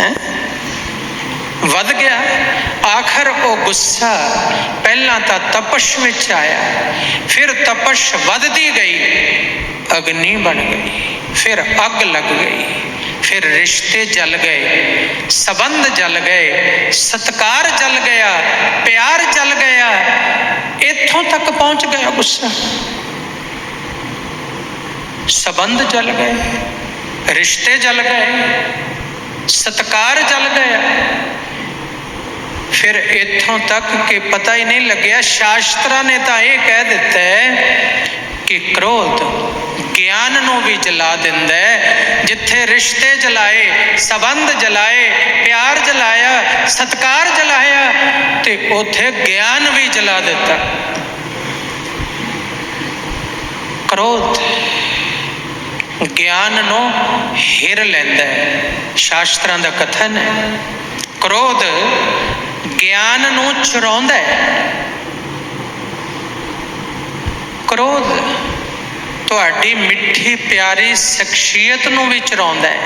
ਹੈ ਵੱਧ ਗਿਆ ਆਖਰ ਉਹ ਗੁੱਸਾ ਪਹਿਲਾਂ ਤਾਂ ਤਪਸ਼ ਵਿੱਚ ਆਇਆ ਫਿਰ ਤਪਸ਼ ਵੱਧਦੀ ਗਈ ਅਗਨੀ ਬਣ ਗਈ ਫਿਰ ਅੱਗ ਲੱਗ ਗਈ ਫਿਰ ਰਿਸ਼ਤੇ ਜਲ ਗਏ ਸਬੰਧ ਜਲ ਗਏ ਸਤਕਾਰ ਜਲ ਗਿਆ ਪਿਆਰ ਜਲ ਗਿਆ ਇੱਥੋਂ ਤੱਕ ਪਹੁੰਚ ਗਿਆ ਗੁੱਸਾ ਸਬੰਧ ਜਲ ਗਏ ਰਿਸ਼ਤੇ ਜਲ ਗਏ ਸਤਕਾਰ ਚੱਲ ਗਿਆ ਫਿਰ ਇੱਥੋਂ ਤੱਕ ਕਿ ਪਤਾ ਹੀ ਨਹੀਂ ਲੱਗਿਆ, ਸ਼ਾਸਤਰਾਂ ਨੇ ਤਾਂ ਇਹ ਕਹਿ ਦਿੱਤਾ ਹੈ ਕਿ ਕ੍ਰੋਧ ਗਿਆਨ ਨੂੰ ਵੀ ਜਲਾ ਦਿੰਦਾ ਹੈ। ਜਿੱਥੇ ਰਿਸ਼ਤੇ ਜਲਾਏ, ਸਬੰਧ ਜਲਾਏ, ਪਿਆਰ ਜਲਾਇਆ, ਸਤਕਾਰ ਜਲਾਇਆ, ਤੇ ਉਥੇ ਗਿਆਨ ਵੀ ਜਲਾ ਦਿੱਤਾ। ਕ੍ਰੋਧ ਗਿਆਨ ਨੂੰ ਹਿਰ ਲੈਂਦਾ ਹੈ। ਸ਼ਾਸਤਰਾਂ ਦਾ ਕਥਨ ਹੈ, ਕ੍ਰੋਧ ਗਿਆਨ ਨੂੰ ਚੁਰਾਉਂਦਾ ਹੈ। ਕ੍ਰੋਧ ਤੁਹਾਡੀ ਮਿੱਠੀ ਪਿਆਰੀ ਸ਼ਖਸੀਅਤ ਨੂੰ ਵੀ ਚੁਰਾਉਂਦਾ ਹੈ।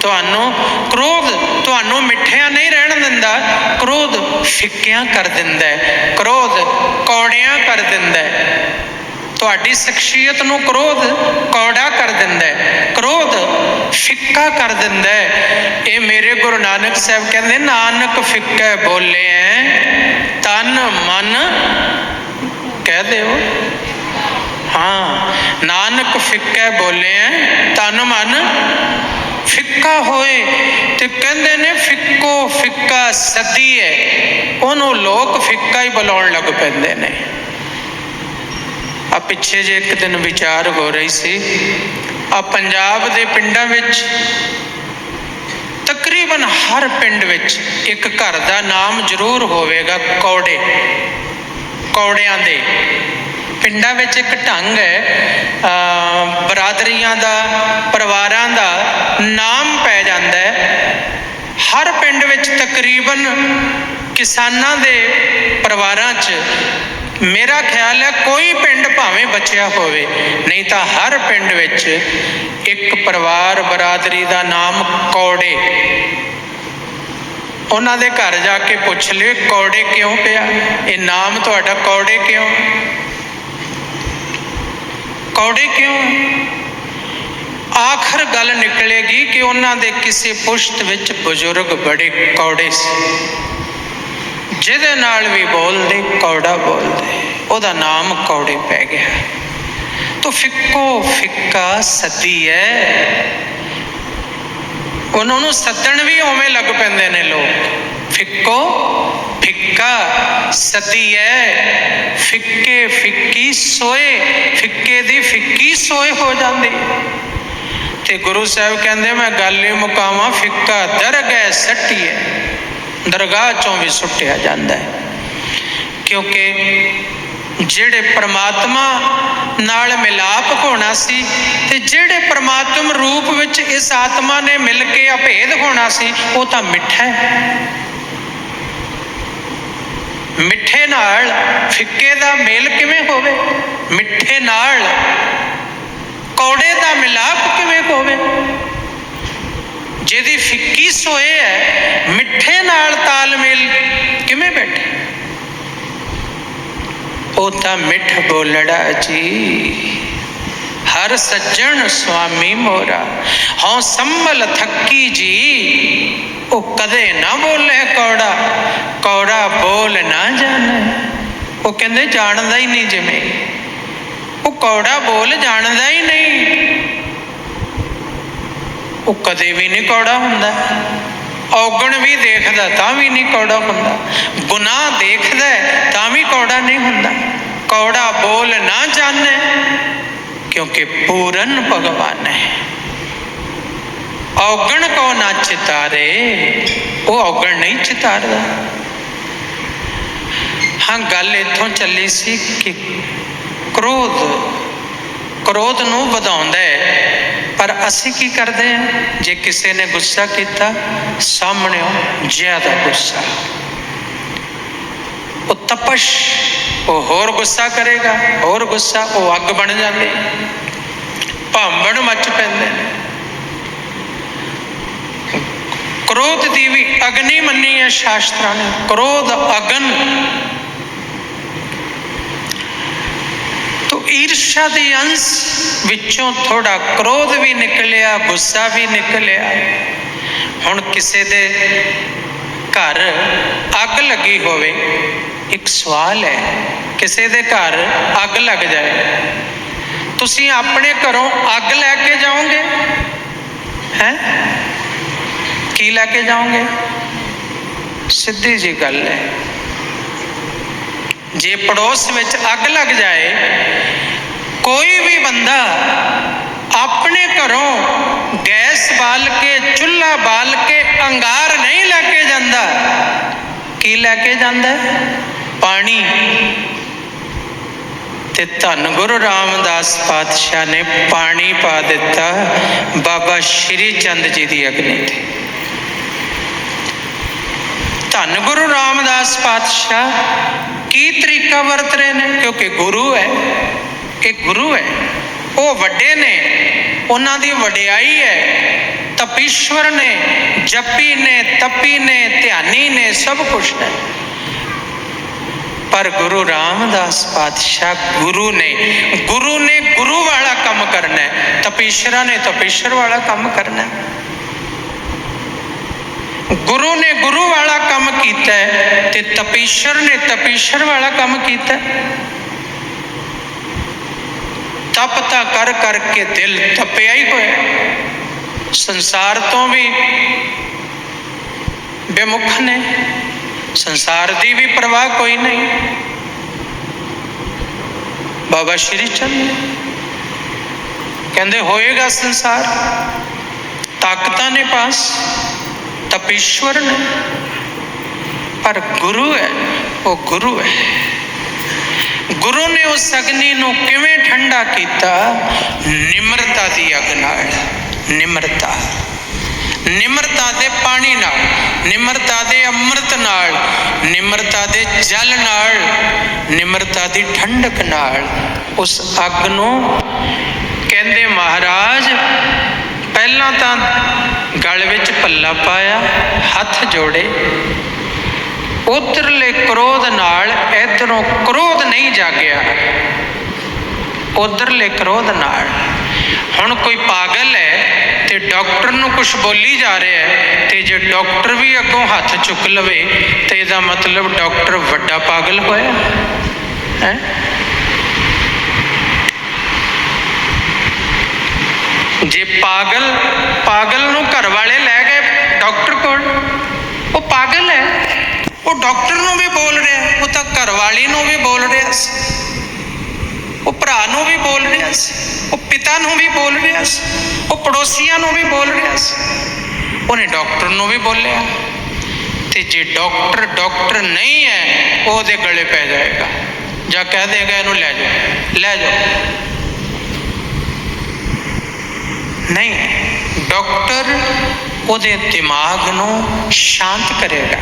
ਤੁਹਾਨੂੰ ਕ੍ਰੋਧ ਤੁਹਾਨੂੰ ਮਿੱਠਿਆਂ ਨਹੀਂ ਰਹਿਣ ਦਿੰਦਾ, ਕ੍ਰੋਧ ਫਿੱਕਿਆਂ ਕਰ ਦਿੰਦਾ ਹੈ। ਕ੍ਰੋਧ ਕੌੜਿਆਂ ਕਰ ਦਿੰਦਾ ਹੈ। ਤੁਹਾਡੀ ਸ਼ਖਸੀਅਤ ਨੂੰ ਕ੍ਰੋਧ ਕੌੜਾ ਕਰ ਦਿੰਦਾ ਹੈ, ਕ੍ਰੋਧ ਫਿੱਕਾ ਕਰ ਦਿੰਦਾ ਹੈ। ਇਹ ਮੇਰੇ ਗੁਰੂ ਨਾਨਕ ਸਾਹਿਬ ਕਹਿੰਦੇ, ਨਾਨਕ ਫਿੱਕਾ ਬੋਲਿਆ ਤਨ ਮਨ ਕਹਿ ਦਿਓ। ਹਾਂ, ਨਾਨਕ ਫਿੱਕਾ ਬੋਲਿਆ ਤਨ ਮਨ ਫਿੱਕਾ ਹੋਏ ਤੇ ਕਹਿੰਦੇ ਨੇ, ਫਿੱਕੋ ਫਿੱਕਾ ਸਦੀ ਹੈ। ਉਹਨੂੰ ਲੋਕ ਫਿੱਕਾ ਹੀ ਬੁਲਾਉਣ ਲੱਗ ਪੈਂਦੇ ਨੇ। ਆ ਪਿੱਛੇ ਜੇ ਇੱਕ ਦਿਨ ਵਿਚਾਰ ਹੋ ਰਹੀ ਸੀ, ਆ ਪੰਜਾਬ ਦੇ ਪਿੰਡਾਂ ਵਿੱਚ ਤਕਰੀਬਨ ਹਰ ਪਿੰਡ ਵਿੱਚ ਇੱਕ ਘਰ ਦਾ ਨਾਮ ਜ਼ਰੂਰ ਹੋਵੇਗਾ ਕੌੜੇ, ਕੌੜਿਆਂ ਦੇ। ਪਿੰਡਾਂ ਵਿੱਚ ਇੱਕ ਢੰਗ ਹੈ ਬਰਾਦਰੀਆਂ ਦਾ, ਪਰਿਵਾਰਾਂ ਦਾ ਨਾਮ ਪੈ ਜਾਂਦਾ ਹੈ। ਹਰ ਪਿੰਡ ਵਿੱਚ ਤਕਰੀਬਨ ਕਿਸਾਨਾਂ ਦੇ ਪਰਿਵਾਰਾਂ 'ਚ ਮੇਰਾ ਖਿਆਲ ਹੈ ਕੋਈ ਭਾਵੇਂ ਬਚਿਆ ਹੋਵੇ, ਨਹੀਂ ਤਾਂ ਹਰ ਪਿੰਡ ਵਿੱਚ ਇੱਕ ਪਰਿਵਾਰ ਬਰਾਦਰੀ ਦਾ ਨਾਮ ਕੌੜੇ। ਉਹਨਾਂ ਦੇ ਘਰ ਜਾ ਕੇ ਪੁੱਛ ਲਿਓ ਕੌੜੇ ਕਿਉਂ ਪਿਆ? ਇਹ ਨਾਮ ਤੁਹਾਡਾ ਕੌੜੇ ਕਿਉਂ? ਕੌੜੇ ਕਿਉਂ? ਆਖਰ ਗੱਲ ਨਿਕਲੇਗੀ ਕਿ ਉਹਨਾਂ ਦੇ ਕਿਸੇ ਪੁਸ਼ਤ ਵਿੱਚ ਬਜ਼ੁਰਗ ਬੜੇ ਕੌੜੇ ਸੀ। ਜਿਹਦੇ ਨਾਲ ਵੀ ਬੋਲਦੇ, ਕੌੜਾ ਬੋਲਦੇ। ਉਹਦਾ ਨਾਮ ਕੌੜੇ ਪੈ ਗਿਆ। ਤੋ ਫਿੱਕੋ ਫਿੱਕਾ ਸਤੀ ਹੈ ਉਹਨਾਂ ਨੂੰ ਸੱਦਣ ਵੀ ਉਵੇਂ ਲੱਗ ਪੈਂਦੇ ਨੇ ਲੋਕ। ਫਿੱਕੋ ਫਿੱਕਾ ਸਤੀ ਹੈ ਫਿੱਕੇ ਫਿੱਕੀ ਸੋਏ, ਫਿੱਕੇ ਦੀ ਫਿੱਕੀ ਸੋਏ ਹੋ ਜਾਂਦੀ। ਤੇ ਗੁਰੂ ਸਾਹਿਬ ਕਹਿੰਦੇ, ਮੈਂ ਗੱਲ ਹੀ ਮੁਕਾਵਾਂ, ਫਿੱਕਾ ਦਰਗਹਿ ਹੈ ਦਰਗਾਹ ਚੋਂ ਵੀ ਸੁੱਟਿਆ ਜਾਂਦਾ ਹੈ। ਕਿਉਂਕਿ ਜਿਹੜੇ ਪਰਮਾਤਮਾ ਨਾਲ ਮਿਲਾਪ ਹੋਣਾ ਸੀ ਤੇ ਜਿਹੜੇ ਪਰਮਾਤਮ ਰੂਪ ਵਿੱਚ ਇਸ ਆਤਮਾ ਨੇ ਮਿਲ ਕੇ ਅਭੇਦ ਹੋਣਾ ਸੀ, ਉਹ ਤਾਂ ਮਿੱਠਾ ਹੈ। ਮਿੱਠੇ ਨਾਲ ਫਿੱਕੇ ਦਾ ਮੇਲ ਕਿਵੇਂ ਹੋਵੇ? ਮਿੱਠੇ ਨਾਲ ਕੌੜੇ ਦਾ ਮਿਲਾਪ ਕਿਵੇਂ ਹੋਵੇ? ਜਿਹਦੀ ਫਿੱਕੀ ਸੋਏ ਹੈ, ਮਿੱਠੇ ਨਾਲ ਤਾਲਮੇਲ ਕਿਵੇਂ ਬੈਠੇ? ਉਹ ਤਾਂ ਮਿੱਠ ਬੋਲੜਾ ਜੀ। ਹਰ ਸੱਜਣ ਸੁਆਮੀ ਮੋਰਾ, ਹਉ ਸੰਭਲ ਥੱਕੀ ਜੀ। ਉਹ ਕਦੇ ਨਾ ਬੋਲੇ ਕੌੜਾ ਕੌੜਾ ਬੋਲ ਨਾ ਜਾਣੇ। ਉਹ ਕਹਿੰਦੇ ਜਾਣਦਾ ਹੀ ਨਹੀਂ ਜਿਵੇਂ। ਉਹ ਕੌੜਾ ਬੋਲ ਜਾਣਦਾ ਹੀ ਨਹੀਂ। ਉਹ ਕਦੇ ਵੀ ਨਹੀਂ ਕੌੜਾ ਹੁੰਦਾ। ਔਗਣ ਵੀ ਦੇਖਦਾ ਤਾਂ ਵੀ ਨਹੀਂ ਕੌੜਾ ਹੁੰਦਾ। ਗੁਨਾਹ ਦੇਖਦਾ ਤਾਂ ਵੀ ਕੌੜਾ ਨਹੀਂ ਹੁੰਦਾ। ਕੌੜਾ ਬੋਲ ਨਾ ਜਾਣੇ, ਕਿਉਂਕਿ ਪੂਰਨ ਭਗਵਾਨ ਹੈ। ਔਗਣ ਕੋ ਨਾ ਚਿਤਾਰੇ, ਉਹ ਔਗਣ ਨਹੀਂ ਚਿਤਾਰਦਾ। ਹਾਂ, ਗੱਲ ਇੱਥੋਂ ਚੱਲੀ ਸੀ ਕਿ ਕ੍ਰੋਧ ਕ੍ਰੋਧ ਨੂੰ ਵਧਾਉਂਦਾ ਹੈ। ਅਸੀਂ ਕੀ ਕਰਦੇ ਹਾਂ? ਜੇ ਕਿਸੇ ਨੇ ਗੁੱਸਾ ਕੀਤਾ, ਸਾਹਮਣਿਓ ਜ਼ਿਆਦਾ ਗੁੱਸਾ। ਉਹ ਤਪਸ਼, ਉਹ ਹੋਰ ਗੁੱਸਾ ਕਰੇਗਾ, ਹੋਰ ਗੁੱਸਾ, ਉਹ ਅੱਗ ਬਣ ਜਾਂਦੀ ਭਾਂਬੜ ਮੱਚ ਪੈਂਦੇ ਕ੍ਰੋਧ ਦੀ ਵੀ ਅਗਨੀ ਮੰਨੀ ਹੈ ਸ਼ਾਸਤਰਾਂ ਨੇ। ਕ੍ਰੋਧ, ਅਗਨ ਈਰਸ਼ਾ ਦੇ ਅੰਸ਼ ਵਿੱਚੋਂ ਥੋੜਾ ਕ੍ਰੋਧ ਵੀ ਨਿਕਲਿਆ, ਗੁੱਸਾ ਵੀ ਨਿਕਲਿਆ। ਹੁਣ ਕਿਸੇ ਦੇ ਘਰ ਅੱਗ ਲੱਗੀ ਹੋਵੇ, ਇੱਕ ਸਵਾਲ ਹੈ, ਕਿਸੇ ਦੇ ਘਰ ਅੱਗ ਲੱਗ ਜਾਏ, ਤੁਸੀਂ ਆਪਣੇ ਘਰੋਂ ਅੱਗ ਲੈ ਕੇ ਜਾਓਗੇ? ਹੈ? ਕੀ ਲੈ ਕੇ ਜਾਓਗੇ? ਸਿੱਧੀ ਜੀ ਗੱਲ ਹੈ। ਜੇ ਪੜੋਸ ਵਿੱਚ ਅੱਗ ਲੱਗ ਜਾਏ, ਕੋਈ ਵੀ ਬੰਦਾ ਆਪਣੇ ਘਰੋਂ ਗੈਸ ਬਾਲ ਕੇ, ਚੁੱਲ੍ਹਾ ਬਾਲ ਕੇ, ਅੰਗਾਰ ਨਹੀਂ ਲੈ ਕੇ ਜਾਂਦਾ, ਕੀ ਲੈ ਕੇ ਜਾਂਦਾ? ਪਾਣੀ। ਤੇ ਧੰਨ ਗੁਰੂ ਰਾਮਦਾਸ ਪਾਤਸ਼ਾਹ ਨੇ ਪਾਣੀ ਪਾ ਦਿੱਤਾ ਬਾਬਾ ਸ਼੍ਰੀ ਚੰਦ ਜੀ ਦੀ ਅਗਨੀ ਤੇ। ਧੰਨ ਗੁਰੂ ਰਾਮਦਾਸ ਪਾਤਸ਼ਾਹ ਕੀ ਤਰੀਕਾ ਵਰਤ ਰਹੇ ਨੇ? ਕਿਉਂਕਿ ਗੁਰੂ ਹੈ, ਇਹ ਗੁਰੂ ਹੈ। ਉਹ ਵੱਡੇ ਨੇ, ਉਹਨਾਂ ਦੀ ਵਡਿਆਈ ਹੈ। ਤਪੀਸ਼ਵਰ ਨੇ, ਜਪੀ ਨੇ, ਤਪੀ ਨੇ, ਧਿਆਨੀ ਨੇ, ਸਭ ਕੁਝ ਹੈ ਪਰ ਗੁਰੂ ਰਾਮਦਾਸ ਪਾਤਸ਼ਾਹ ਗੁਰੂ ਨੇ ਗੁਰੂ ਨੇ ਗੁਰੂ ਵਾਲਾ ਕੰਮ ਕਰਨਾ ਹੈ। ਤਪੀਸ਼ਰਾ ਨੇ ਤਪੀਸ਼ਰ ਵਾਲਾ ਕੰਮ ਕਰਨਾ ਹੈ। ਗੁਰੂ ਨੇ ਗੁਰੂ ਵਾਲਾ ਕੰਮ ਕੀਤਾ ਤੇ ਤਪੀਸ਼ਰ ਨੇ ਤਪੀਸ਼ਰ ਵਾਲਾ ਕੰਮ ਕੀਤਾ ਹੈ। ਤਪ ਤਾਂ ਕਰ ਕਰਕੇ ਦਿਲ ਤਪਿਆ ਹੀ ਹੋਇਆ। ਸੰਸਾਰ ਤੋਂ ਵੀ ਬੇਮੁਖ ਨੇ। ਸੰਸਾਰ ਦੀ ਵੀ ਪਰਵਾਹ ਕੋਈ ਨਹੀਂ। ਬਾਬਾ ਸ਼੍ਰੀ ਚੰਦ ਕਹਿੰਦੇ, ਹੋਏਗਾ ਸੰਸਾਰ, ਤਾਕਤਾਂ ਨੇ ਪਾਸ। ਤਪੀਸ਼ਵਰ ਨੇ। ਪਰ ਗੁਰੂ ਹੈ, ਉਹ ਗੁਰੂ ਹੈ। ਗੁਰੂ ਨੇ ਉਸ ਅਗਨੀ ਨੂੰ ਕਿਵੇਂ ਠੰਡਾ ਕੀਤਾ? ਨਿਮਰਤਾ ਦੀ ਅਗ ਨਾਲ। ਨਿਮਰਤਾ। ਨਿਮਰਤਾ ਦੇ ਪਾਣੀ ਨਾਲ। ਨਿਮਰਤਾ ਦੇ ਅੰਮ੍ਰਿਤ ਨਾਲ। ਨਿਮਰਤਾ ਦੇ ਜਲ ਨਾਲ। ਨਿਮਰਤਾ ਦੀ ਠੰਡਕ ਨਾਲ। ਉਸ ਅੱਗ ਨੂੰ ਕਹਿੰਦੇ ਮਹਾਰਾਜ, ਪਹਿਲਾਂ ਤਾਂ ਗਲ ਵਿੱਚ ਪੱਲਾ ਪਾਇਆ, ਹੱਥ ਜੋੜੇ। ਉਧਰਲੇ ਕ੍ਰੋਧ ਨਾਲ ਇਧਰੋਂ ਕ੍ਰੋਧ ਨਹੀਂ ਜਾਗਿਆ। ਉਧਰਲੇ ਕ੍ਰੋਧ ਨਾਲ। ਹੁਣ ਕੋਈ ਪਾਗਲ ਹੈ ਤੇ ਡਾਕਟਰ ਨੂੰ ਕੁਝ ਬੋਲੀ ਜਾ ਰਿਹਾ ਹੈ ਤੇ ਜੇ ਡਾਕਟਰ ਵੀ ਅੱਗੋਂ ਹੱਥ ਚੁੱਕ ਲਵੇ, ਤੇ ਇਹਦਾ ਮਤਲਬ ਡਾਕਟਰ ਵੱਡਾ ਪਾਗਲ ਹੋਇਆ। ਹੈ? ਜੇ ਪਾਗਲ ਪਾਗਲ ਨੂੰ ਘਰ ਵਾਲੇ ਲੈ ਗਏ ਡਾਕਟਰ ਕੋਲ, ਉਹ ਪਾਗਲ ਹੈ। ਉਹ ਡਾਕਟਰ ਨੂੰ ਵੀ ਬੋਲ ਰਿਹਾ ਉਹ ਤਾਂ ਘਰ ਵਾਲੀ ਨੂੰ ਵੀ ਬੋਲ ਰਿਹਾ ਸੀ ਉਹ ਭਰਾ ਨੂੰ ਵੀ ਬੋਲ ਰਿਹਾ ਸੀ ਉਹ ਪਿਤਾ ਨੂੰ ਵੀ ਬੋਲ ਰਿਹਾ ਸੀ ਉਹ ਪੜੋਸੀਆਂ ਨੂੰ ਵੀ ਬੋਲ ਰਿਹਾ ਸੀ ਉਹਨੇ ਡਾਕਟਰ ਨੂੰ ਵੀ ਬੋਲਿਆ। ਤੇ ਜੇ ਡਾਕਟਰ ਡਾਕਟਰ ਨਹੀਂ ਹੈ ਉਹਦੇ ਗਲੇ ਪੈ ਜਾਏਗਾ। ਜਾਂ ਕਹਿ ਦੇਗਾ, ਇਹਨੂੰ ਲੈ ਜਾਓ ਲੈ ਜਾਓ। ਨਹੀਂ, ਡਾਕਟਰ ਉਹਦੇ ਦਿਮਾਗ ਨੂੰ ਸ਼ਾਂਤ ਕਰੇਗਾ।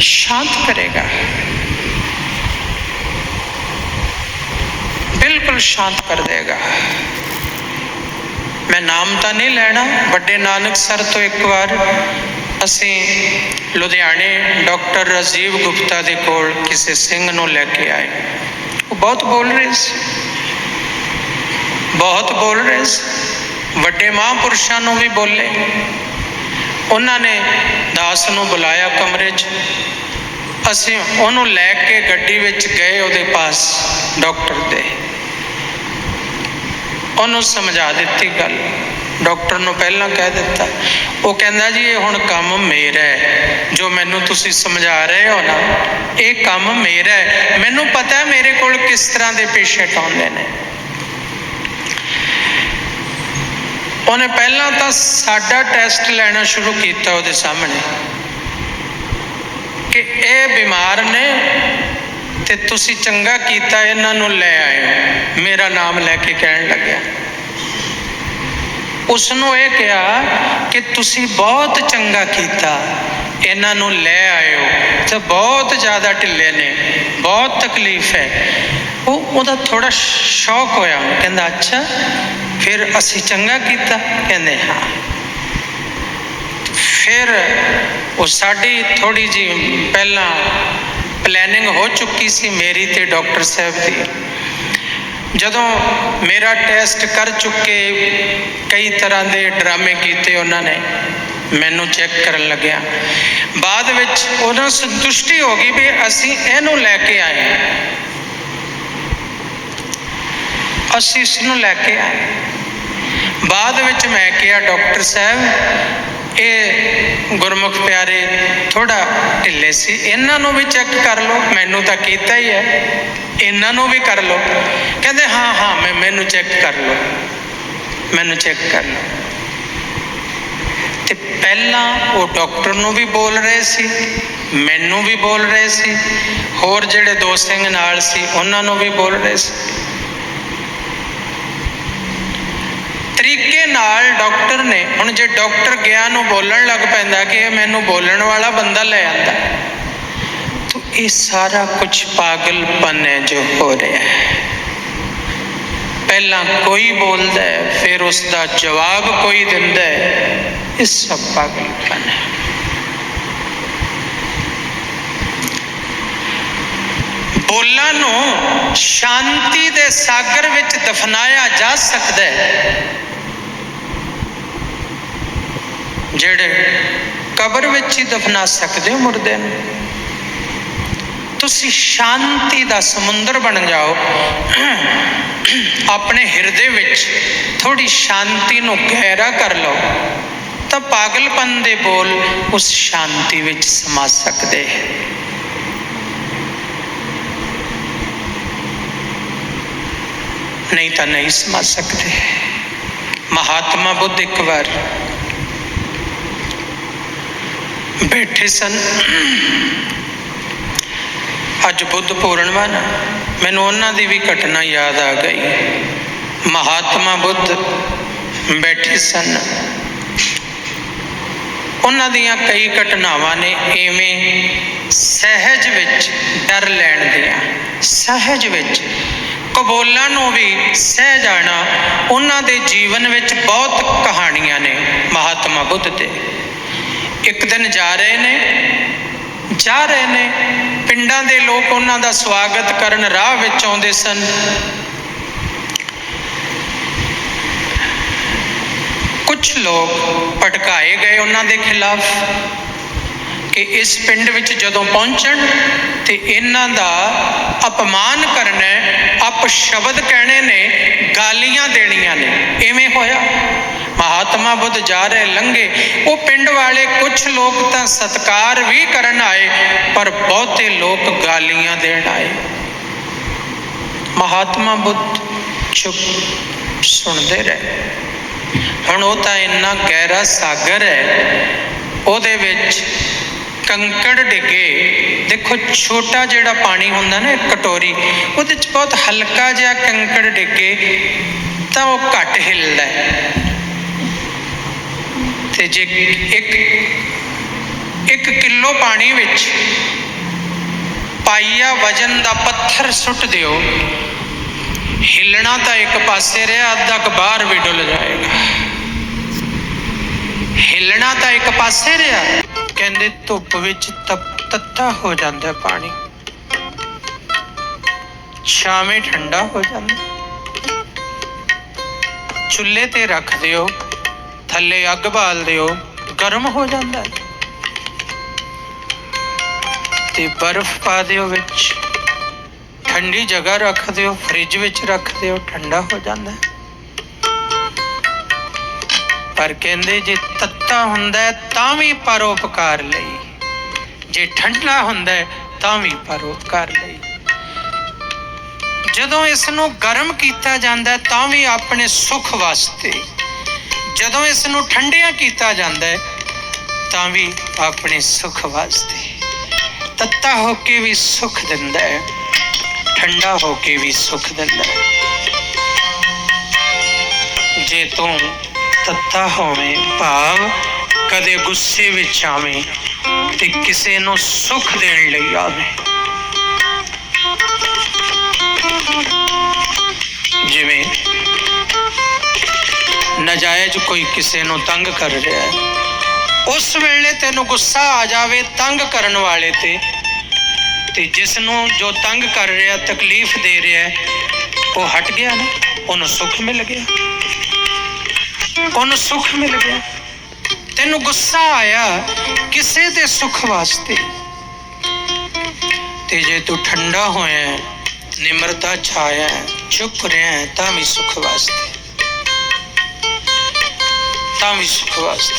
ਸ਼ਾਂਤ ਕਰੇਗਾ। ਬਿਲਕੁਲ ਸ਼ਾਂਤ ਕਰ ਦੇਗਾ। ਮੈਂ ਨਾਮ ਤਾਂ ਨਹੀਂ ਲੈਣਾ, ਵੱਡੇ ਨਾਨਕ ਸਰ ਤੋਂ ਇੱਕ ਵਾਰ। ਅਸੀਂ ਲੁਧਿਆਣੇ ਡਾਕਟਰ ਰਾਜੀਵ ਗੁਪਤਾ ਦੇ ਕੋਲ ਕਿਸੇ ਸਿੰਘ ਨੂੰ ਲੈ ਕੇ ਆਏ। ਉਹ ਬਹੁਤ ਬੋਲ ਰਹੇ ਸੀ। ਬਹੁਤ ਬੋਲ ਰਹੇ ਸੀ। ਵੱਡੇ ਮਹਾਂਪੁਰਸ਼ਾਂ ਨੂੰ ਵੀ ਬੋਲੇ। ਉਹਨਾਂ ਨੇ ਦਾਸ ਨੂੰ ਬੁਲਾਇਆ ਕਮਰੇ 'ਚ। ਅਸੀਂ ਉਹਨੂੰ ਲੈ ਕੇ ਗੱਡੀ ਵਿੱਚ ਗਏ ਉਹਦੇ ਪਾਸ ਡਾਕਟਰ ਦੇ। ਉਹਨੂੰ ਸਮਝਾ ਦਿੱਤੀ ਗੱਲ। ਡਾਕਟਰ ਨੂੰ ਪਹਿਲਾਂ ਕਹਿ ਦਿੱਤਾ, ਉਹ ਕਹਿੰਦਾ ਜੀ, ਇਹ ਹੁਣ ਕੰਮ ਮੇਰਾ ਹੈ। ਜੋ ਮੈਨੂੰ ਤੁਸੀਂ ਸਮਝਾ ਰਹੇ ਹੋ ਨਾ, ਇਹ ਕੰਮ ਮੇਰਾ ਹੈ। ਮੈਨੂੰ ਪਤਾ ਮੇਰੇ ਕੋਲ ਕਿਸ ਤਰ੍ਹਾਂ ਦੇ ਪੇਸ਼ੈਂਟ ਆਉਂਦੇ ਨੇ। ਉਹਨੇ ਪਹਿਲਾਂ ਤਾਂ ਸਾਡਾ ਟੈਸਟ ਲੈਣਾ ਸ਼ੁਰੂ ਕੀਤਾ ਉਹਦੇ ਸਾਹਮਣੇ ਕਿ ਇਹ ਬਿਮਾਰ ਨੇ ਤੇ ਤੁਸੀਂ ਚੰਗਾ ਕੀਤਾ ਇਹਨਾਂ ਨੂੰ ਲੈ ਆਏ ਮੇਰਾ ਨਾਮ ਲੈ ਕੇ ਕਹਿਣ ਲੱਗਿਆ। ਉਸ ਨੂੰ ਇਹ ਕਿਹਾ ਕਿ ਤੁਸੀਂ ਬਹੁਤ ਚੰਗਾ ਕੀਤਾ, ਇਹਨਾਂ ਨੂੰ ਲੈ ਆਇਓ। ਤੇ ਬਹੁਤ ਜ਼ਿਆਦਾ ਢਿੱਲੇ ਨੇ, ਬਹੁਤ ਤਕਲੀਫ ਹੈ। ਉਹ ਉਹਦਾ ਥੋੜਾ ਸ਼ੌਕ ਹੋਇਆ। ਕਹਿੰਦਾ, ਅੱਛਾ ਫਿਰ ਅਸੀਂ ਚੰਗਾ ਕੀਤਾ, ਕਹਿੰਦੇ ਹਾਂ। ਫਿਰ ਉਹ ਸਾਡੀ ਥੋੜੀ ਜੀ ਪਹਿਲਾਂ ਪਲੈਨਿੰਗ ਹੋ ਚੁੱਕੀ ਸੀ ਮੇਰੀ ਤੇ ਡਾਕਟਰ ਸਾਹਿਬ ਦੀ। ਜਦੋਂ ਮੇਰਾ ਟੈਸਟ ਕਰ ਚੁੱਕੇ ਕਈ ਤਰ੍ਹਾਂ ਦੇ ਡਰਾਮੇ ਕੀਤੇ ਉਹਨਾਂ ਨੇ, ਮੈਨੂੰ ਚੈੱਕ ਕਰਨ ਲੱਗਿਆ। ਬਾਅਦ ਵਿੱਚ ਉਹਨਾਂ ਸੰਤੁਸ਼ਟੀ ਹੋ ਗਈ ਵੀ ਅਸੀਂ ਇਹਨੂੰ ਲੈ ਕੇ ਆਏ। ਅਸੀਂ ਇਸ ਨੂੰ ਲੈ ਕੇ ਆਏ। ਬਾਅਦ ਵਿੱਚ ਮੈਂ ਕਿਹਾ, ਡਾਕਟਰ ਸਾਹਿਬ, ਇਹ ਗੁਰਮੁਖ ਪਿਆਰੇ ਥੋੜਾ ਢਿੱਲੇ ਸੀ। ਇਹਨਾਂ ਨੂੰ ਵੀ ਚੈੱਕ ਕਰ ਲਓ। ਮੈਨੂੰ ਤਾਂ ਕੀਤਾ ਹੀ ਹੈ। ਇਹਨਾਂ ਨੂੰ ਵੀ ਕਰ ਲਓ। ਕਹਿੰਦੇ, ਹਾਂ ਹਾਂ, ਮੈਂ, ਮੈਨੂੰ ਚੈੱਕ ਕਰ ਲਓ। ਮੈਨੂੰ ਚੈੱਕ ਕਰ ਲਓ। ਤੇ ਪਹਿਲਾਂ ਉਹ ਡਾਕਟਰ ਨੂੰ ਵੀ ਬੋਲ ਰਹੇ ਸੀ, ਮੈਨੂੰ ਵੀ ਬੋਲ ਰਹੇ ਸੀ। ਹੋਰ ਜਿਹੜੇ ਦੋ ਸਿੰਘ ਨਾਲ ਸੀ, ਉਹਨਾਂ ਨੂੰ ਵੀ ਬੋਲ ਰਹੇ ਸੀ। ਤਰੀਕੇ ਨਾਲ ਡਾਕਟਰ ਨੇ, ਹੁਣ ਜੇ ਡਾਕਟਰ ਗਿਆ ਨੂੰ ਬੋਲਣ ਲੱਗ ਪੈਂਦਾ ਕਿ ਇਹ ਮੈਨੂੰ ਬੋਲਣ ਵਾਲਾ ਬੰਦਾ ਲੈ ਆਂਦਾ। ਤਾਂ ਇਹ ਸਾਰਾ ਕੁਝ ਪਾਗਲਪਨ ਹੈ ਜੋ ਹੋ ਰਿਹਾ ਹੈ। ਪਹਿਲਾਂ ਕੋਈ ਬੋਲਦਾ ਹੈ, ਫਿਰ ਉਸ ਦਾ ਜਵਾਬ ਕੋਈ ਦਿੰਦਾ ਹੈ। ਇਹ ਸਭ ਪਾਗਲਪਨ ਹੈ। ਬੋਲਾਂ ਨੂੰ ਸ਼ਾਂਤੀ ਦੇ ਸਾਗਰ ਵਿੱਚ ਦਫਨਾਇਆ ਜਾ ਸਕਦਾ ਹੈ। ਜਿਹੜੇ ਕਬਰ ਵਿੱਚ ਹੀ ਦਫਨਾ ਸਕਦੇ ਹੋ ਮੁਰਦੇ ਨੂੰ। ਤੁਸੀਂ ਸ਼ਾਂਤੀ ਦਾ ਸਮੁੰਦਰ ਬਣ ਜਾਓ। ਆਪਣੇ ਹਿਰਦੇ ਵਿੱਚ ਥੋੜੀ ਸ਼ਾਂਤੀ ਨੂੰ ਗਹਿਰਾ ਕਰ ਲਓ। ਤਾਂ ਪਾਗਲਪਨ ਦੇ ਬੋਲ ਉਸ ਸ਼ਾਂਤੀ ਵਿੱਚ ਸਮਾ ਸਕਦੇ ਹੈ। ਨਹੀਂ ਤਾਂ ਨਹੀਂ ਸਮਝ ਸਕਦੇ। ਮਹਾਤਮਾ ਬੁੱਧ ਇੱਕ ਵਾਰ ਬੈਠੇ ਸਨ। ਅੱਜ ਬੁੱਧ ਪੂਰਨਿਮਾ ਨਾ ਮੈਨੂੰ ਉਹਨਾਂ ਦੀ ਵੀ ਘਟਨਾ ਯਾਦ ਆ ਗਈ। ਮਹਾਤਮਾ ਬੁੱਧ ਬੈਠੇ ਸਨ। ਉਹਨਾਂ ਦੀਆਂ ਕਈ ਘਟਨਾਵਾਂ ਨੇ ਐਵੇਂ ਸਹਿਜ ਵਿੱਚ ਡਰ ਲੈਣ ਦੀਆਂ, ਸਹਿਜ ਵਿੱਚ ਕਬੋਲਾਂ ਨੂੰ ਵੀ ਸਹਿ ਜਾਣਾ ਉਹਨਾਂ ਦੇ ਜੀਵਨ ਵਿੱਚ ਬਹੁਤ ਕਹਾਣੀਆਂ ਨੇ ਮਹਾਤਮਾ ਬੁੱਧ 'ਤੇ। ਇੱਕ ਦਿਨ ਜਾ ਰਹੇ ਨੇ, ਜਾ ਰਹੇ ਨੇ। ਪਿੰਡਾਂ ਦੇ ਲੋਕ ਉਹਨਾਂ ਦਾ ਸਵਾਗਤ ਕਰਨ ਰਾਹ ਵਿੱਚ ਆਉਂਦੇ ਸਨ। ਕੁਝ ਲੋਕ ਭਟਕਾਏ ਗਏ ਉਹਨਾਂ ਦੇ ਖਿਲਾਫ ਕਿ ਇਸ ਪਿੰਡ ਵਿੱਚ ਜਦੋਂ ਪਹੁੰਚਣ ਤੇ ਇਹਨਾਂ ਦਾ ਅਪਮਾਨ ਕਰਨਾ ਹੈ ਅਪ ਸ਼ਬਦ ਕਹਿਣੇ ਨੇ, ਗਾਲੀਆਂ ਦੇਣੀਆਂ ਨੇ। ਐਵੇਂ ਹੋਇਆ। ਮਹਾਤਮਾ ਬੁੱਧ ਜਾ ਰਹੇ ਲੰਘੇ। ਉਹ ਪਿੰਡ ਵਾਲੇ ਕੁਝ ਲੋਕ ਤਾਂ ਸਤਕਾਰ ਵੀ ਕਰਨ ਆਏ, ਪਰ ਬਹੁਤੇ ਲੋਕ ਗਾਲੀਆਂ ਦੇਣ ਆਏ। ਮਹਾਤਮਾ ਬੁੱਧ ਚੁੱਪ ਸੁਣਦੇ ਰਹੇ। ਹੁਣ ਉਹ ਤਾਂ ਇੰਨਾ ਗਹਿਰਾ ਸਾਗਰ ਹੈ, ਉਹਦੇ ਵਿੱਚ ਕੰਕੜ ਡਿੱਗੇ। ਦੇਖੋ, ਛੋਟਾ ਜਿਹੜਾ ਪਾਣੀ ਹੁੰਦਾ ਨਾ ਇੱਕ ਕਟੋਰੀ, ਉਹਦੇ ਚ ਬਹੁਤ ਹਲਕਾ ਜਿਹਾ ਕੰਕੜ ਡਿੱਗੇ, ਤਾਂ ਉਹ ਘੱਟ ਹਿੱਲਦਾ ਹੈ। ਤੇ ਜੇ ਇੱਕ ਇੱਕ ਕਿਲੋ ਪਾਣੀ ਵਿੱਚ ਪਾਈਆ ਵਜਨ ਦਾ ਪੱਥਰ ਸੁੱਟ ਦਿਓ, ਹਿੱਲਣਾ ਤਾਂ ਇੱਕ ਪਾਸੇ ਰਿਹਾ, ਅੱਧਾ ਕੁ ਬਾਹਰ ਵੀ ਡੁੱਲ ਜਾਏਗਾ। ਹਿੱਲਣਾ ਤਾਂ ਇੱਕ ਪਾਸੇ ਰਿਹਾ, ਕਹਿੰਦੇ ਧੁੱਪ ਵਿੱਚ ਤਪ, ਤੱਤਾ ਹੋ ਜਾਂਦਾ ਪਾਣੀ। ਛਾਵੇਂ ਠੰਡਾ ਹੋ ਜਾਂਦਾ। ਚੁੱਲ੍ਹੇ ਤੇ ਰੱਖ ਦਿਓ। ਥੱਲੇ ਅੱਗ ਬਾਲ ਦਿਓ, ਗਰਮ ਹੋ ਜਾਂਦਾ ਹੈ। ਤੇ ਬਰਫ਼ ਪਾ ਦਿਓ ਵਿੱਚ, ਠੰਡੀ ਜਗ੍ਹਾ ਰੱਖ ਦਿਓ, ਫ੍ਰਿਜ ਵਿੱਚ ਰੱਖ ਦਿਓ, ਠੰਡਾ ਹੋ ਜਾਂਦਾ ਹੈ। ਪਰ ਕਹਿੰਦੇ ਜੇ ਤੱਤਾ ਹੁੰਦਾ ਤਾਂ ਵੀ ਪਰਉਪਕਾਰ ਲਈ ਜੇ ਠੰਡਾ ਹੁੰਦਾ ਤਾਂ ਵੀ ਪਰਉਪਕਾਰ ਲਈ ਜਦੋਂ ਇਸ ਨੂੰ ਗਰਮ ਕੀਤਾ ਜਾਂਦਾ ਤਾਂ ਵੀ ਆਪਣੇ ਸੁਖ ਵਾਸਤੇ ਜਦੋਂ ਇਸ ਨੂੰ ਠੰਡਿਆਂ ਕੀਤਾ ਜਾਂਦਾ ਹੈ, ਤਾਂ ਵੀ ਆਪਣੇ ਸੁਖ ਵਾਸਤੇ। ਤੱਤਾ ਹੋ ਕੇ ਵੀ ਸੁਖ ਦਿੰਦਾ ਹੈ, ਠੰਡਾ ਹੋ ਕੇ ਵੀ ਸੁਖ ਦਿੰਦਾ ਹੈ। ਜੇ ਤੂੰ ਤੱਤਾ ਹੋਵੇਂ, ਭਾਵ ਕਦੇ ਗੁੱਸੇ ਵਿੱਚ ਆਵੇਂ ਤੇ ਕਿਸੇ ਨੂੰ ਸੁਖ ਦੇਣ ਲਈ ਆਵੇਂ। ਜਿਵੇਂ ਨਜਾਇਜ਼ ਕੋਈ ਕਿਸੇ ਨੂੰ ਤੰਗ ਕਰ ਰਿਹਾ ਹੈ। ਉਸ ਵੇਲੇ ਤੈਨੂੰ ਗੁੱਸਾ ਆ ਜਾਵੇ ਤੰਗ ਕਰਨ ਵਾਲੇ ਤੇ। ਤੇ ਜਿਸ ਨੂੰ ਜੋ ਤੰਗ ਕਰ ਰਿਹਾ ਤਕਲੀਫ ਦੇ ਰਿਹਾ ਉਹ ਹਟ ਗਿਆ ਨਾ ਉਹਨੂੰ ਸੁੱਖ ਮਿਲ ਗਿਆ। ਉਹਨੂੰ ਸੁੱਖ ਮਿਲ ਗਿਆ। ਤੈਨੂੰ ਗੁੱਸਾ ਆਇਆ ਕਿਸੇ ਦੇ ਸੁੱਖ ਵਾਸਤੇ। ਤੇ ਜੇ ਤੂੰ ਠੰਡਾ ਹੋਇਆ ਨਿਮਰਤਾ ਛਾਇਆ ਹੈ, ਚੁੱਪ ਰਿਹਾ ਤਾਂ ਵੀ ਸੁੱਖ ਵਾਸਤੇ। ਤਾਂ ਵੀ ਸੁੱਖ ਵਾਸਤੇ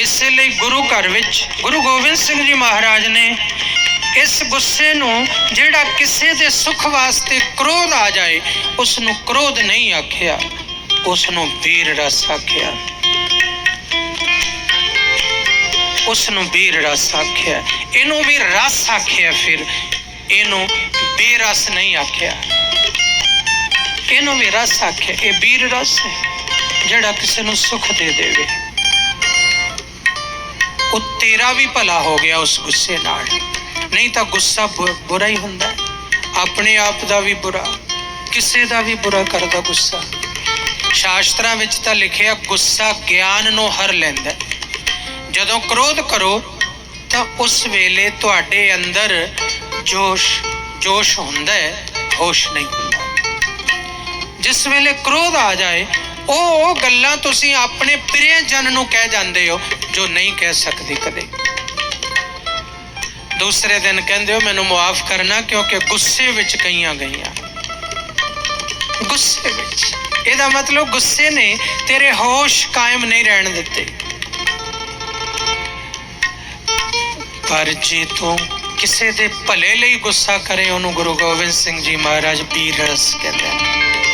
ਇਸੇ ਲਈ ਗੁਰੂ ਘਰ ਵਿੱਚ ਗੁਰੂ ਗੋਬਿੰਦ ਸਿੰਘ ਜੀ ਮਹਾਰਾਜ ਨੇ ਇਸ ਗੁੱਸੇ ਨੂੰ ਜਿਹੜਾ ਕਿਸੇ ਦੇ ਸੁੱਖ ਵਾਸਤੇ ਕ੍ਰੋਧ ਆ ਜਾਏ ਉਸ ਨੂੰ ਕ੍ਰੋਧ ਨਹੀਂ ਆਖਿਆ ਉਸ ਨੂੰ ਵੀਰ ਰਸ ਆਖਿਆ। ਉਸ ਨੂੰ ਵੀਰ ਰਸ ਆਖਿਆ। ਇਹਨੂੰ ਵੀ ਰਸ ਆਖਿਆ ਫਿਰ, ਇਹਨੂੰ ਬੇਰਸ ਨਹੀਂ ਆਖਿਆ। ਇਹਨੂੰ ਵੀ ਰਸ ਆਖਿਆ। ਇਹ ਵੀਰ ਰਸ ਹੈ। ਜਿਹੜਾ ਕਿਸੇ ਨੂੰ ਸੁੱਖ ਦੇ ਦੇਵੇ। ਉਹ ਤੇਰਾ ਵੀ ਭਲਾ ਹੋ ਗਿਆ ਉਸ ਗੁੱਸੇ ਨਾਲ। ਨਹੀਂ ਤਾਂ ਗੁੱਸਾ ਬੁਰਾ ਹੀ ਹੁੰਦਾ ਆਪਣੇ ਆਪ ਦਾ ਵੀ ਬੁਰਾ, ਕਿਸੇ ਦਾ ਵੀ ਬੁਰਾ ਕਰਦਾ ਗੁੱਸਾ। ਸ਼ਾਸਤਰਾਂ ਵਿੱਚ ਤਾਂ ਲਿਖਿਆ, ਗੁੱਸਾ ਗਿਆਨ ਨੂੰ ਹਰ ਲੈਂਦਾ ਜਦੋਂ ਕ੍ਰੋਧ ਕਰੋ, ਤਾਂ ਉਸ ਵੇਲੇ ਤੁਹਾਡੇ ਅੰਦਰ ਜੋਸ਼ ਜੋਸ਼ ਹੁੰਦਾ ਹੈ, ਹੋਸ਼ ਨਹੀਂ ਹੁੰਦਾ। ਜਿਸ ਵੇਲੇ ਕ੍ਰੋਧ ਆ ਜਾਏ ਉਹ ਉਹ ਗੱਲਾਂ ਤੁਸੀਂ ਆਪਣੇ ਪ੍ਰਿਯ ਜਨ ਨੂੰ ਕਹਿ ਜਾਂਦੇ ਹੋ, ਜੋ ਨਹੀਂ ਕਹਿ ਸਕਦੇ ਕਦੇ। ਦੂਸਰੇ ਦਿਨ ਕਹਿੰਦੇ ਹੋ, ਮੈਨੂੰ ਮਾਫ ਕਰਨਾ, ਕਿਉਂਕਿ ਗੁੱਸੇ ਵਿੱਚ ਕਈਆਂ ਗਈਆਂ। ਗੁੱਸੇ ਵਿੱਚ। ਇਹਦਾ ਮਤਲਬ ਗੁੱਸੇ ਨੇ ਤੇਰੇ ਹੋਸ਼ ਕਾਇਮ ਨਹੀਂ ਰਹਿਣ ਦਿੱਤੇ। ਪਰ ਜੇ ਤੂੰ ਕਿਸੇ ਦੇ ਭਲੇ ਲਈ ਗੁੱਸਾ ਕਰੇ, ਉਹਨੂੰ ਗੁਰੂ ਗੋਬਿੰਦ ਸਿੰਘ ਜੀ ਮਹਾਰਾਜ ਪੀਰ ਰਸ ਕਹਿੰਦੇ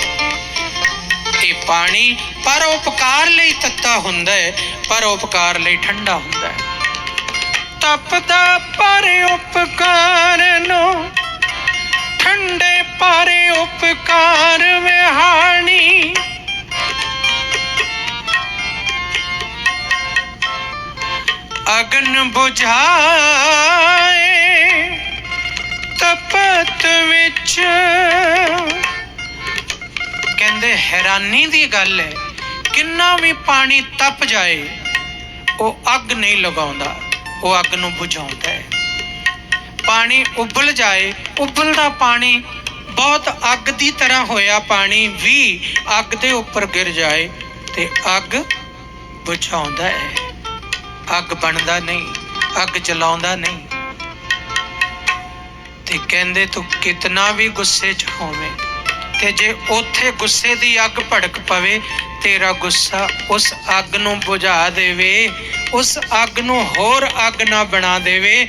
ਪਾਣੀ, ਪਰ ਉਪਕਾਰ ਲਈ ਤੱਤਾ ਹੁੰਦਾ ਹੈ, ਪਰ ਉਪਕਾਰ ਲਈ ਠੰਡਾ ਹੁੰਦਾ ਹੈ। ਤਪਦਾ ਪਰ ਉਪਕਾਰ ਨੂੰ, ਠੰਡੇ ਪਰ ਉਪਕਾਰ ਵਿਹਾਣੀ। ਅਗਨ ਬੁਝਾਏ, ਤਪਤ ਵਿੱਚ ਕਹਿੰਦੇ ਹੈਰਾਨੀ ਦੀ ਗੱਲ ਹੈ, ਕਿੰਨਾ ਵੀ ਪਾਣੀ ਤਪ ਜਾਏ, ਉਹ ਅੱਗ ਨਹੀਂ ਲਗਾਉਂਦਾ, ਉਹ ਅੱਗ ਨੂੰ ਬੁਝਾਉਂਦਾ ਹੈ। ਪਾਣੀ ਉਬਲ ਜਾਏ, ਉਬਲਦਾ ਪਾਣੀ ਬਹੁਤ ਅੱਗ ਦੀ ਤਰ੍ਹਾਂ ਹੋਇਆ ਪਾਣੀ ਵੀ ਅੱਗ ਦੇ ਉੱਪਰ ਗਿਰ ਜਾਏ ਤੇ ਅੱਗ ਬੁਝਾਉਂਦਾ ਹੈ। ਅੱਗ ਬਣਦਾ ਨਹੀਂ, ਅੱਗ ਜਲਾਉਂਦਾ ਨਹੀਂ। ਤੇ ਕਹਿੰਦੇ, ਤੂੰ ਕਿਤਨਾ ਵੀ ਗੁੱਸੇ 'ਚ ਹੋਵੇਂ ਤੇ ਜੇ ਉੱਥੇ ਗੁੱਸੇ ਦੀ ਅੱਗ ਭੜਕ ਪਵੇ, ਤੇਰਾ ਗੁੱਸਾ ਉਸ ਅੱਗ ਨੂੰ ਬੁਝਾ ਦੇਵੇ, ਉਸ ਅੱਗ ਨੂੰ ਹੋਰ ਅੱਗ ਨਾ ਬਣਾ ਦੇਵੇ।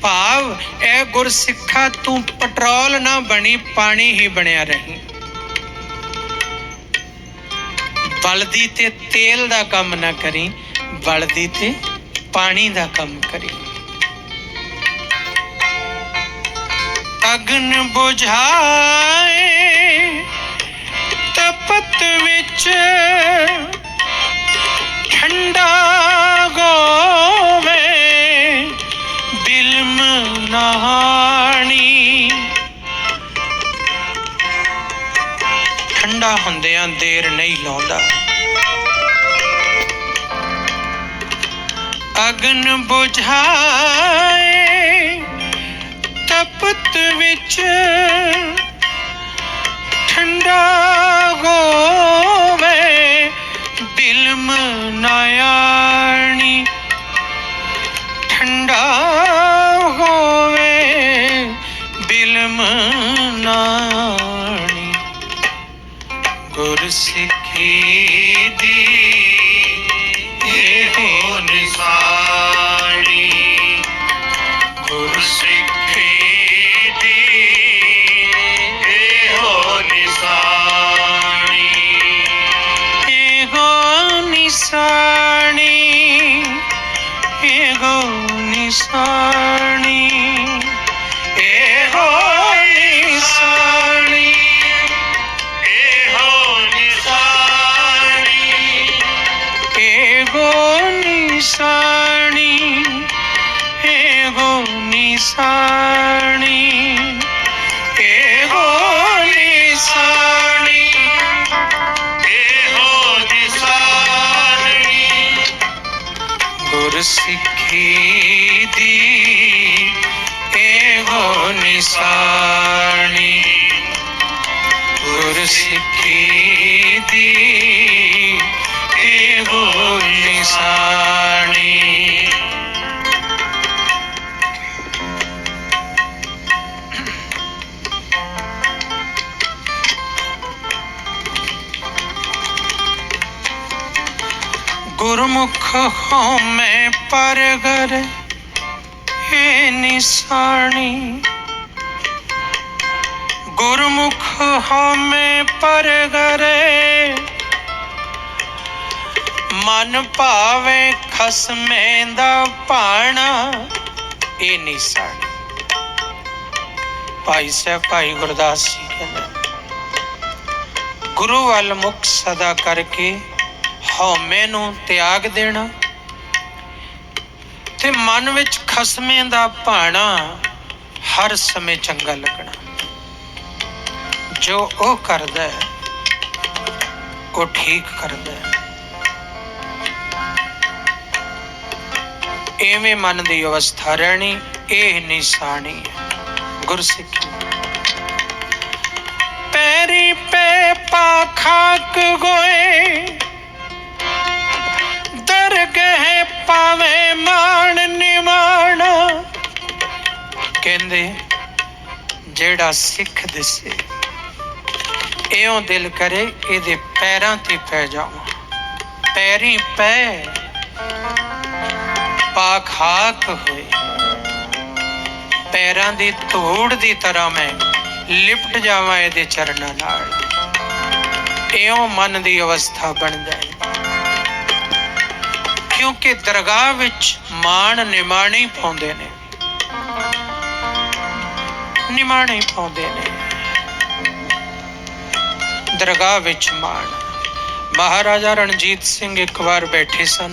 ਭਾਵ, ਇਹ ਗੁਰਸਿੱਖਾ ਤੂੰ ਪੈਟਰੋਲ ਨਾ ਬਣੀ, ਪਾਣੀ ਹੀ ਬਣਿਆ ਰਹੀਂ। ਬਲਦੀ ਤੇ ਤੇਲ ਦਾ ਕੰਮ ਨਾ ਕਰੀ, ਬਲਦੀ ਤੇ ਪਾਣੀ ਦਾ ਕੰਮ ਕਰੀ। ਅਗਨ ਬੁਝਾਏ ਤਪਤ ਵਿੱਚ ਠੰਡਾ ਗੋਵੇ ਬਿਲਮ ਨਹਾਣੀ ਠੰਡਾ ਹੁੰਦਿਆਂ ਦੇਰ ਨਹੀਂ ਲਾਉਂਦਾ। ਅਗਨ ਬੁਝਾਏ ਤਪਤ ਵਿੱਚ ਠੰਡਾ में दिल मनाया ਗੁਰਮੁਖ ਹਉਮੈ ਪਰਗਰ ਏ ਨਿਸ਼ਾਨੀ। ਗੁਰਮੁਖ ਹਉਮੈ ਪਰਗਰੇ ਮਨ ਭਾਵੇ ਖਸਮੇ ਦਾ ਭਾਣਾ ਇਹ ਨਿਸ਼ਾਣੀ ਭਾਈ ਸਾਹਿਬ, ਭਾਈ ਗੁਰਦਾਸ ਜੀ ਕਹਿੰਦੇ ਗੁਰੂ ਵੱਲ ਮੁਖ ਸਦਾ ਕਰਕੇ ਹਉਮੈ ਨੂੰ ਤਿਆਗ ਦੇਣਾ ਤੇ ਮਨ ਵਿੱਚ ਖਸਮੇ ਦਾ ਭਾਣਾ ਹਰ ਸਮੇਂ ਚੰਗਾ ਲੱਗਣਾ। ਜੋ ਉਹ ਕਰਦਾ ਹੈ, ਉਹ ਠੀਕ ਕਰਦਾ ਹੈ। ਐਵੇਂ ਮਨ ਦੀ ਅਵਸਥਾ ਰਹਿਣੀ, ਇਹ ਨਿਸ਼ਾਨੀ ਹੈ। ਗੁਰਸਿੱਖੀ। ਪੈਰੀ ਪੈ ਪਾਖਾਕ ਗੋਏ ਦਰਗਹਿ ਪਾਵੇ ਮਾਣ ਨਿਮਾਣ ਕਹਿੰਦੇ, ਜਿਹੜਾ ਸਿੱਖ ਦਿਸੇ, ਇਉਂ ਦਿਲ ਕਰੇ ਇਹਦੇ ਪੈਰਾਂ ਤੇ ਪੈ ਜਾਵਾਂ। ਪੈਰੀ ਪੈ, ਪਾਕ ਹਾਕ ਹੋਏ। ਪੈਰਾਂ ਦੀ ਧੂੜ ਦੀ ਤਰ੍ਹਾਂ ਮੈਂ ਲਿਪਟ ਜਾਵਾਂ ਇਹਦੇ ਚਰਨਾਂ ਨਾਲ। ਇਉਂ ਮਨ ਦੀ ਅਵਸਥਾ ਬਣ ਜਾਏ ਕਿਉਂਕਿ ਦਰਗਾਹ ਵਿੱਚ ਮਾਣ ਨਿਮਾਣੇ ਪਾਉਂਦੇ ਨੇ। ਨਿਮਾਣੇ ਪਾਉਂਦੇ ਨੇ। ਦਰਗਾਹ ਵਿੱਚ ਮਾਣ। ਮਹਾਰਾਜਾ ਰਣਜੀਤ ਸਿੰਘ ਇੱਕ ਵਾਰ ਬੈਠੇ ਸਨ।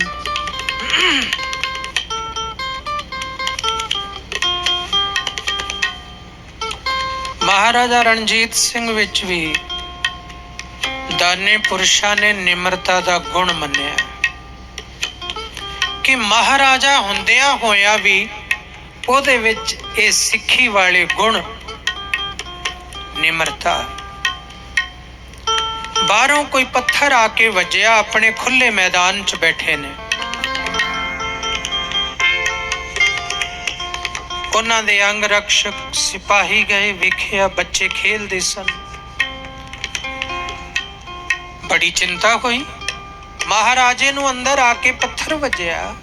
ਮਹਾਰਾਜਾ ਰਣਜੀਤ ਸਿੰਘ ਵਿੱਚ ਵੀ ਦਾਨੇ ਪੁਰਸ਼ਾਂ ਨੇ ਨਿਮਰਤਾ ਦਾ ਗੁਣ ਮੰਨਿਆ। ਕਿ ਮਹਾਰਾਜਾ ਹੁੰਦਿਆਂ ਹੋਇਆ ਵੀ ਉਹਦੇ ਵਿੱਚ ਇਹ ਸਿੱਖੀ ਵਾਲੇ ਗੁਣ ਨਿਮਰਤਾ। ਬਾਹਰੋਂ ਕੋਈ ਪੱਥਰ ਆ ਕੇ ਵੱਜਿਆ, ਆਪਣੇ ਖੁੱਲੇ ਮੈਦਾਨ 'ਚ ਬੈਠੇ ਨੇ। ਉਹਨਾਂ ਦੇ ਅੰਗ ਰਕਸ਼ਕ ਸਿਪਾਹੀ ਗਏ, ਵੇਖਿਆ ਬੱਚੇ ਖੇਲਦੇ ਸਨ। ਬੜੀ ਚਿੰਤਾ ਹੋਈ। ਮਹਾਰਾਜੇ ਨੂੰ ਅੰਦਰ ਆ ਕੇ ਪੱਥਰ ਵੱਜਿਆ।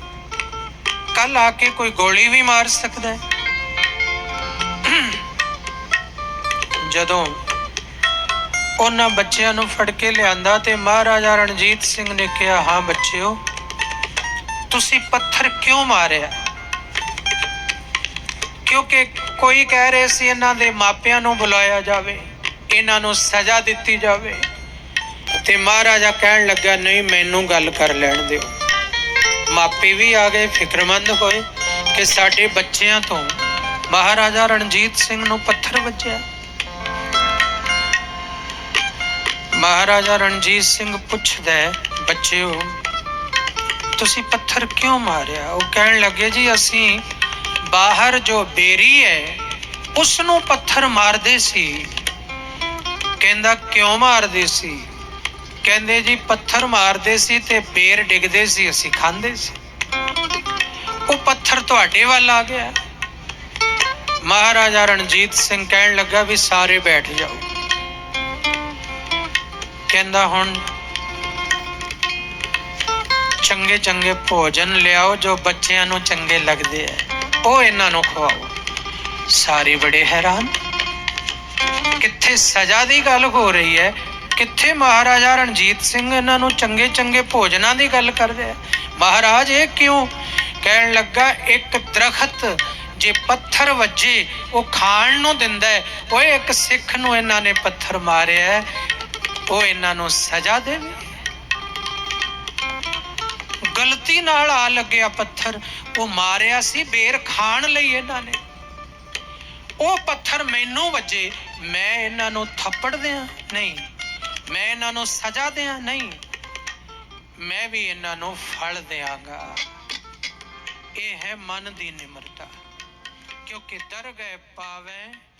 ਕੱਲ ਆ ਕੇ ਕੋਈ ਗੋਲੀ ਵੀ ਮਾਰ ਸਕਦਾ ਹੈ। ਜਦੋਂ ਉਹਨਾਂ ਬੱਚਿਆਂ ਨੂੰ ਫੜ ਕੇ ਲਿਆਂਦਾ ਤੇ ਮਹਾਰਾਜਾ ਰਣਜੀਤ ਸਿੰਘ ਨੇ ਕਿਹਾ, ਹਾਂ ਬੱਚਿਓ, ਤੁਸੀਂ ਪੱਥਰ ਕਿਉਂ ਮਾਰਿਆ? ਕਿਉਂਕਿ ਕੋਈ ਕਹਿ ਰਹੇ ਸੀ, ਇਹਨਾਂ ਦੇ ਮਾਪਿਆਂ ਨੂੰ ਬੁਲਾਇਆ ਜਾਵੇ, ਇਹਨਾਂ ਨੂੰ ਸਜ਼ਾ ਦਿੱਤੀ ਜਾਵੇ। ਤੇ ਮਹਾਰਾਜਾ ਕਹਿਣ ਲੱਗਾ ਨਹੀਂ ਮੈਨੂੰ ਗੱਲ ਕਰ ਲੈਣ ਦਿਓ। ਮਾਪੇ ਵੀ ਆ ਗਏ ਫਿਕਰਮੰਦ ਹੋਏ ਕਿ ਸਾਡੇ ਬੱਚਿਆਂ ਤੋਂ ਮਹਾਰਾਜਾ ਰਣਜੀਤ ਸਿੰਘ ਨੂੰ ਪੱਥਰ ਵੱਜਿਆ। ਮਹਾਰਾਜਾ ਰਣਜੀਤ ਸਿੰਘ ਪੁੱਛਦਾ ਹੈ, ਬੱਚਿਓ ਤੁਸੀਂ ਪੱਥਰ ਕਿਉਂ ਮਾਰਿਆ? ਉਹ ਕਹਿਣ ਲੱਗੇ ਜੀ ਅਸੀਂ ਬਾਹਰ ਜੋ ਬੇਰੀ ਹੈ ਉਸ ਨੂੰ ਪੱਥਰ ਮਾਰਦੇ ਸੀ। ਕਹਿੰਦਾ ਕਿਉਂ ਮਾਰਦੇ ਸੀ? ਕਹਿੰਦੇ ਜੀ ਪੱਥਰ ਮਾਰਦੇ ਸੀ ਤੇ ਬੇਰ ਡਿੱਗਦੇ ਸੀ, ਅਸੀਂ ਖਾਂਦੇ ਸੀ। ਉਹ ਪੱਥਰ ਤੁਹਾਡੇ ਵੱਲ ਆ ਗਿਆ। ਮਹਾਰਾਜਾ ਰਣਜੀਤ ਸਿੰਘ ਕਹਿਣ ਲੱਗਾ ਵੀ ਸਾਰੇ ਬੈਠ ਜਾਓ। ਕਹਿੰਦਾ ਹੁਣ ਚੰਗੇ ਚੰਗੇ ਭੋਜਨ ਲਿਆਓ ਜੋ ਬੱਚਿਆਂ ਨੂੰ ਚੰਗੇ ਲੱਗਦੇ ਐ ਉਹ ਇਹਨਾਂ ਨੂੰ ਖਵਾਓ। ਸਾਰੇ ਬੜੇ ਹੈਰਾਨ। ਕਿੱਥੇ ਸਜ਼ਾ ਦੀ ਗੱਲ ਹੋ ਰਹੀ ਹੈ? ਕਿੱਥੇ ਮਹਾਰਾਜਾ ਰਣਜੀਤ ਸਿੰਘ ਇਹਨਾਂ ਨੂੰ ਚੰਗੇ ਚੰਗੇ ਭੋਜਨਾਂ ਦੀ ਗੱਲ ਕਰਦੇ ਆ? ਮਹਾਰਾਜ, ਇਹ ਕਿਉਂ? ਕਹਿਣ ਲੱਗਾ, ਇੱਕ ਦਰਖਤ ਜੇ ਪੱਥਰ ਵੱਜੇ, ਉਹ ਖਾਣ ਨੂੰ ਦਿੰਦਾ ਹੈ। ਓਏ, ਇੱਕ ਸਿੱਖ ਨੂੰ ਇਹਨਾਂ ਨੇ ਪੱਥਰ ਮਾਰਿਆ ਉਹ ਇਹਨਾਂ ਨੂੰ ਸਜ਼ਾ ਦੇਵੇ। ਗਲਤੀ ਨਾਲ ਆ ਲੱਗਿਆ ਪੱਥਰ। ਉਹ ਮਾਰਿਆ ਸੀ, ਬੇਰ ਖਾਣ ਲਈ ਇਹਨਾਂ ਨੇ। ਉਹ ਪੱਥਰ ਮੈਨੂੰ ਵੱਜੇ, ਮੈਂ ਇਹਨਾਂ ਨੂੰ ਥੱਪੜ ਦਿਆਂ? ਨਹੀਂ। ਮੈਂ ਇਹਨਾਂ ਨੂੰ ਸਜ਼ਾ ਦਿਆਂ ਨਹੀਂ, ਮੈਂ ਵੀ ਇਹਨਾਂ ਨੂੰ ਫਲ ਦਿਆਂਗਾ। ਇਹ ਹੈ ਮਨ ਦੀ ਨਿਮਰਤਾ, ਕਿਉਂਕਿ ਦਰਗਹਿ ਪਾਵੈ ਮਾਨ